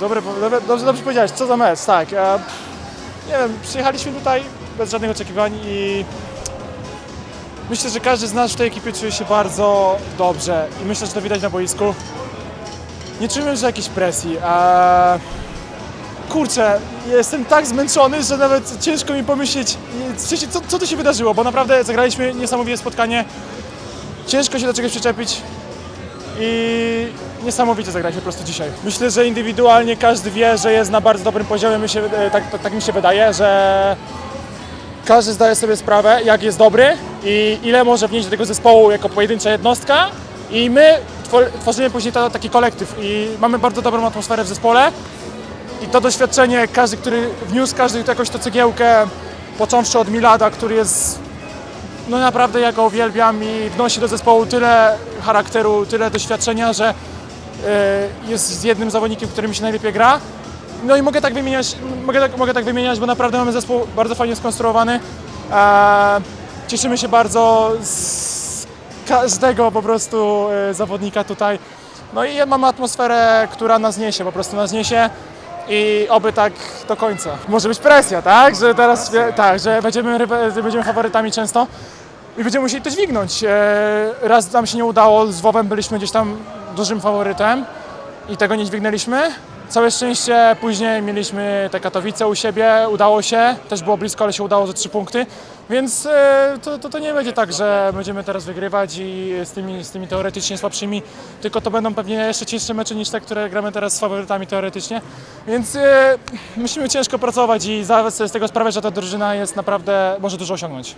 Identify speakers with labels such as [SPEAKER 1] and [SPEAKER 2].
[SPEAKER 1] Dobre, dobrze, dobrze powiedziałeś, co za mecz, tak. E, nie wiem, przyjechaliśmy tutaj bez żadnych oczekiwań i myślę, że każdy z nas w tej ekipie czuje się bardzo dobrze i myślę, że to widać na boisku. Nie czujemy, że jakiejś presji. E, kurczę, jestem tak zmęczony, że nawet ciężko mi pomyśleć, co, co tu się wydarzyło, bo naprawdę zagraliśmy niesamowite spotkanie. Ciężko się do czegoś przyczepić i niesamowicie zagraliśmy po prostu dzisiaj. Myślę, że indywidualnie każdy wie, że jest na bardzo dobrym poziomie, mi się, e, tak, tak, tak mi się wydaje, że każdy zdaje sobie sprawę, jak jest dobry i ile może wnieść do tego zespołu jako pojedyncza jednostka i my twor- tworzymy później to, taki kolektyw i mamy bardzo dobrą atmosferę w zespole i to doświadczenie, każdy, który wniósł każdy jakoś to cegiełkę, począwszy od Milada, który jest no naprawdę ja go uwielbiam i wnosi do zespołu tyle charakteru, tyle doświadczenia, że jest jednym zawodnikiem, którym się najlepiej gra. No i mogę tak wymieniać, mogę tak, mogę tak wymieniać, bo naprawdę mamy zespół bardzo fajnie skonstruowany. E, cieszymy się bardzo z każdego po prostu e, zawodnika tutaj. No i mamy atmosferę, która nas niesie, po prostu nas niesie i oby tak do końca. Może być presja, tak? Że teraz, tak, że będziemy, będziemy faworytami często i będziemy musieli to dźwignąć. E, Raz nam się nie udało, z Wowem byliśmy gdzieś tam dużym faworytem i tego nie dźwignęliśmy. Całe szczęście później mieliśmy te Katowice u siebie, udało się, też było blisko, ale się udało ze trzy punkty, więc e, to, to, to nie będzie tak, że będziemy teraz wygrywać i z tymi, z tymi teoretycznie słabszymi, tylko to będą pewnie jeszcze cięższe mecze niż te, które gramy teraz z faworytami teoretycznie, więc e, musimy ciężko pracować i zdawać sobie z tego sprawę, że ta drużyna jest naprawdę, może dużo osiągnąć.